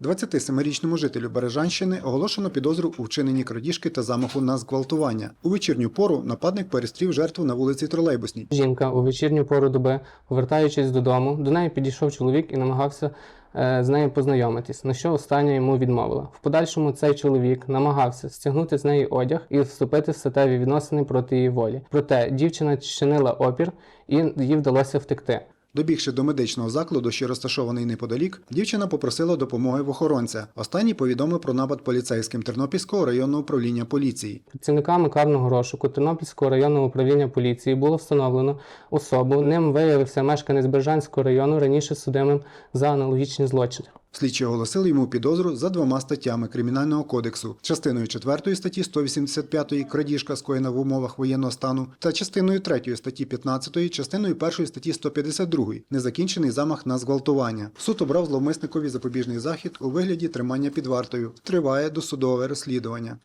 27-річному жителю Бережанщини оголошено підозру у вчиненні крадіжки та замаху на зґвалтування. У вечірню пору нападник перестрів жертву на вулиці Тролейбусній. Жінка у вечірню пору доби, повертаючись додому, до неї підійшов чоловік і намагався е, з нею познайомитись, на що остання йому відмовила. В подальшому цей чоловік намагався стягнути з неї одяг і вступити в статеві відносини проти її волі. Проте дівчина чинила опір і їй вдалося втекти. Добігши до медичного закладу, що розташований неподалік, дівчина попросила допомоги в охоронця. Останній повідомив про напад поліцейським Тернопільського районного управління поліції. Працівниками карного розшуку Тернопільського районного управління поліції було встановлено особу. Ним виявився мешканець Бержанського району, раніше судимим за аналогічні злочини. Слідчі оголосили йому підозру за двома статтями Кримінального кодексу: частиною 4 статті 185 крадіжка скоєна в умовах воєнного стану та частиною 3 статті 15, частиною 1 статті 152 незакінчений замах на зґвалтування. Суд обрав зловмисникові запобіжний захід у вигляді тримання під вартою. Триває досудове розслідування.